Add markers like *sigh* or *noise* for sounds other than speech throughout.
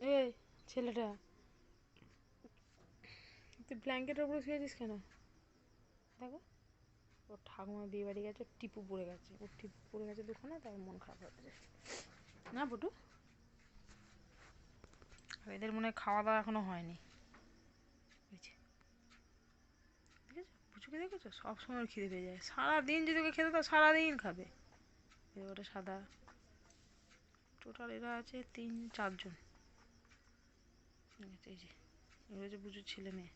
এই, ছেলেটা। তুই ব্ল্যাঙ্কেটের উপরে শুয়েছিস কেন? দেখো। ওর ঠাকুমা বিয়ে বাড়ি গেছে টিপু পড়ে গেছে। ওর টিপু পড়ে গেছে দুখানে, তার মন খারাপ গেছে। না বটু এদের মনে খাওয়া দাওয়া এখনও হয়নি। পুচুকে দেখেছ? সবসময় ওর খিদে পেয়ে যায়। সারাদিন যদি ওকে খেতে দাও, সারাদিন খাবে। ওটা সাদা। টোটাল এরা আছে তিন, চারজন। এই যে এগুলো হচ্ছে বুচুর ছেলে মেয়ে।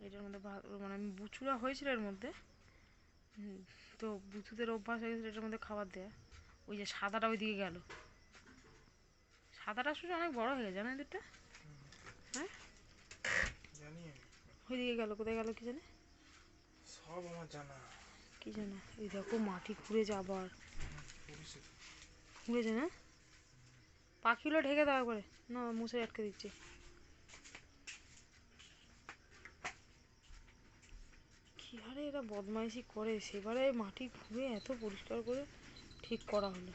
এটার মধ্যে মানে বুচুরা হয়েছিল এর মধ্যে। তো বুচুদের অভ্যাস হয়ে গেছিল এটার মধ্যে খাবার দেয়া। ওই যে সাদাটা ওইদিকে গেল। সাদাটা শুধু অনেক বড় হয়ে গেছে জানো এদেরটা? হ্যাঁ? জানি আমি। ওইদিকে গেল কোথায় গেল কি জানে? সব আমার জানা। কি জানে? এই দেখো মাটি খুঁড়েছে আবার খুঁড়েছে না? পাখিগুলো ঢেকে দেওয়া করে না, মুছে আটকে দিচ্ছে। কি হারে এরা বদমাইশি করে? সেবারে মাটি খুঁড়ে এত পরিষ্কার করে ঠিক করা হলো।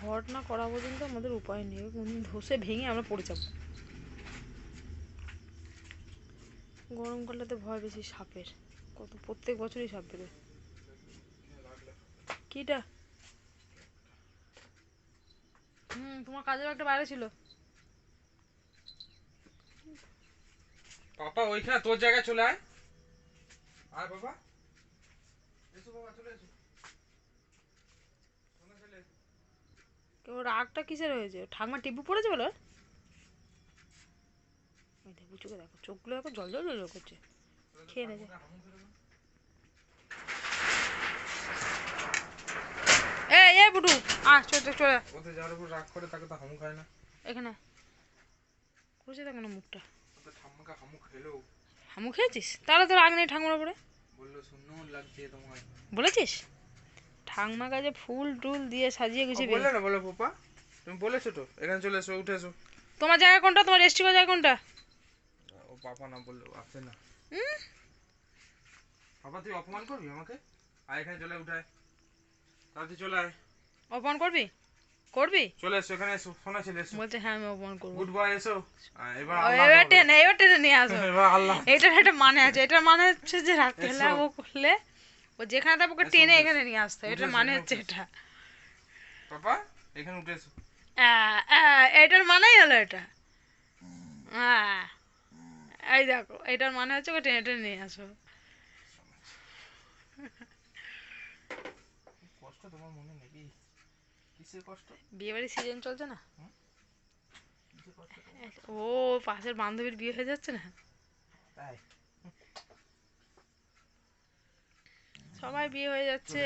ঘর না করা পর্যন্ত আমাদের উপায় নেই। ধসে ভেঙে আমরা পড়ে যাব। গরমকালটাতে ভয় বেশি সাপের। কত প্রত্যেক বছরই সাপ বেরোয়। কিটা? হুম তোমার কাজের একটা বাইরে ছিল। পাপা ওইখানে তোর জায়গায় চলে আয়। আয় বাবা। এসো বাবা চলে এসো। ওর রাগটা কিসের হয়েছে? ঠাকমা টিপু পড়েছে বলো? দেখো চোখে দেখো চোখগুলো দেখো জল জল জল জল করছে। খেয়ে নেছে। হামু ফেলে দাও। এ এ বুটু আ চলে চলে আয়। ওদের যার উপর রাগ করে তাকে তো হামু খায় না। এখানে করেছে দেখো না মুখটা। ঠাম্মাকে হামু খেলো হামু খেয়েছিস? তাহলে তো রাগ নেই ঠাকুমার উপরে। বলল সুন্দর লাগছে তোমায়। বলেছিস? ঠাকমা কাছে ফুল টুল দিয়ে সাজিয়ে ও গুছিয়ে বললে না বলো পাপা তুমি বলেছ তো। এখানে চলে এসো উঠে এসো। তোমার জায়গা কোনটা? তোমার রেস্টি জায়গা কোনটা? ও পাপা না বলল আসে না। হুম? পাপা তুই অপমান করবি আমাকে? আয় এখানে চলে উঠায় তাড়াতাড়ি চলে আয়। অপমান করবি? করবি? চলে এসো এখানে এসো শোনা ছেলে এসো। বলছে হ্যাঁ আমি অপমান করব। গুড বয় এসো। এবার এবার। টেনে এবার টেনে নিয়ে আসো। *laughs* এবার আল্লাহ। এটার একটা মানে আছে এটার মানে হচ্ছে যে রাত্রেবেলা। ও করলে ও যেখানে থাকবে ওকে টেনে এখানে নিয়ে আসতে হবে এটার মানে হচ্ছে এটা। পাপা এখানে উঠে এসো। এটার মানেই হলো এটা। হ্যাঁ এই দেখো এটার মানে হচ্ছে ওকে টেনে টেনে নিয়ে আসো কষ্ট তোমার মনে নেই কিসের কষ্ট? সিজন চলছে না? ও পাশের বান্ধবীর বিয়ে হয়ে যাচ্ছে না? তাই? সবাই বিয়ে হয়ে যাচ্ছে।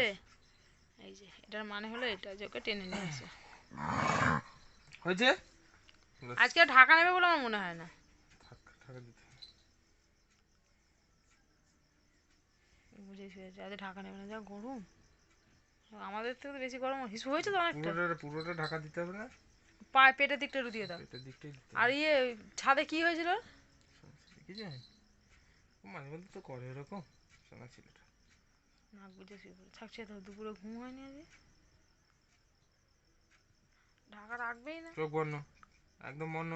এই যে এটার মানে হলো এটা যে ওকে টেনে নিয়ে আসো হয়েছে? আজকে ঢাকা নেবে বলে আমার মনে হয় না। থাক টাকা দিতে হবে। বুঝে শুয়েছে আজ ঢাকা নেবে না যা গরম। আমাদের থেকে তো বেশি গরম হিসু হয়েছে তো অনেকটা। পুরোটা পুরোটা ঢাকা দিতে হবে না? পায়ে পেটের দিকটা একটু দিয়ে দাও। পেটের দিকটাই দিতে আর ইয়ে ছাদে কি হয়েছিল? কি জানি? মাঝে মধ্যে তো করে এরকম শোনা ছেলেটা নাক বুঝে থাকছে তো দুপুরে ঘুম হয়নি আজ ঢাকা রাখবেই না। চোখ বন্ধ। একদম বন্ধ।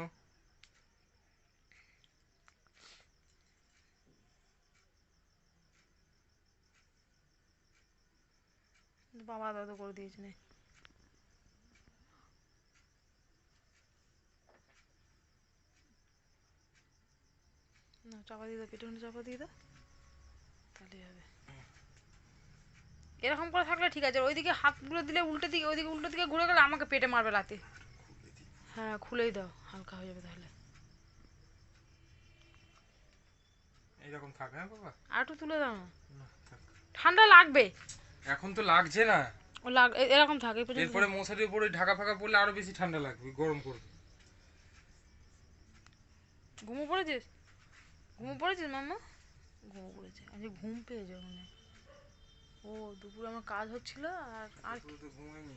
বাবা দাদা করে দিয়েছে নে। না চাপা দিয়ে দাও পেটে চাপা দিয়ে দাও তাহলেই হবে। এরকম করে থাকলে ঠিক আছে ওইদিকে হাতগুলো দিলে উল্টো দিকে ওইদিকে উল্টো দিকে ঘুরে গেলে আমাকে পেটে মারবে রাতে। হ্যাঁ খুলেই দাও হালকা হয়ে যাবে তাহলে। এইরকম থাকে হ্যাঁ বাবা? একটু তুলে দাও। না ঠান্ডা লাগবে। এখন তো লাগছে না। ও লাগ এরকম থাকে এরপরে মশারির উপরে ঢাকা ফাঁকা পড়লে আরও বেশি ঠান্ডা লাগবে গরম করবে। ঘুমো পড়েছিস? ঘুমো পড়েছিস মাম্মা? ঘুমো পড়েছে আজকে ঘুম পেয়েছে মনে হয়। ও দুপুরে আমার কাজ হচ্ছিল আর আর তো ঘুমাইনি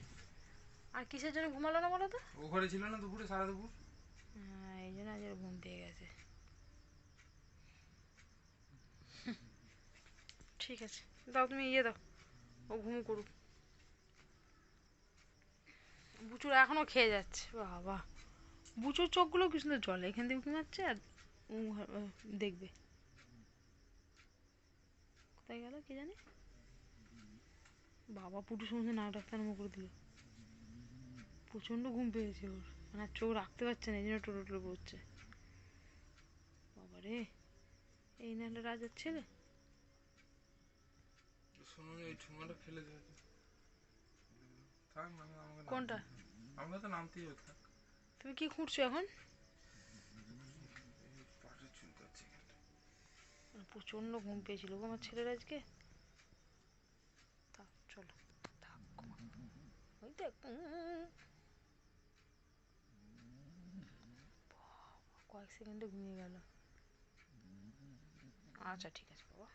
আর কিসের জন্য ঘুমালো না বলো তো? ও ঘরে ছিল না দুপুরে সারা দুপুর? হ্যাঁ এই জন্য আজ ঘুম পেয়ে গেছে। ঠিক আছে দাও তুমি ইয়ে দাও। ও ঘুমো করুক। বুচুর এখনও খেয়ে যাচ্ছে, বাবা। বুচুর চোখগুলো কি সুন্দর জলে, এখান থেকে উঁকি মারছে আর দেখবে। কোথায় গেল কে জানে? বাবা পুটু সমুদ্রে নাক ডাকতে আরম্ভ করে দিল। প্রচণ্ড ঘুম পেয়েছে ওর। মানে চোখ রাখতে পারছে না, এই জন্য টোটো টোটো করছে। বাবা রে এই নাহলে রাজার ছেলে? শুনুন এই ঠুঙাটা ফেলে দেবে থাক না আমাকে কোনটা? আমাকে তো নামতেই হবে থাক। তুমি কি খুঁড়ছো এখন। প্রচণ্ড ঘুম পেয়েছিল গো আমার ছেলের আজকে। থাক চলো থাক ওই দেখ। কয়েক সেকেন্ডে ঘুমিয়ে গেল। আচ্ছা ঠিক আছে বাবা।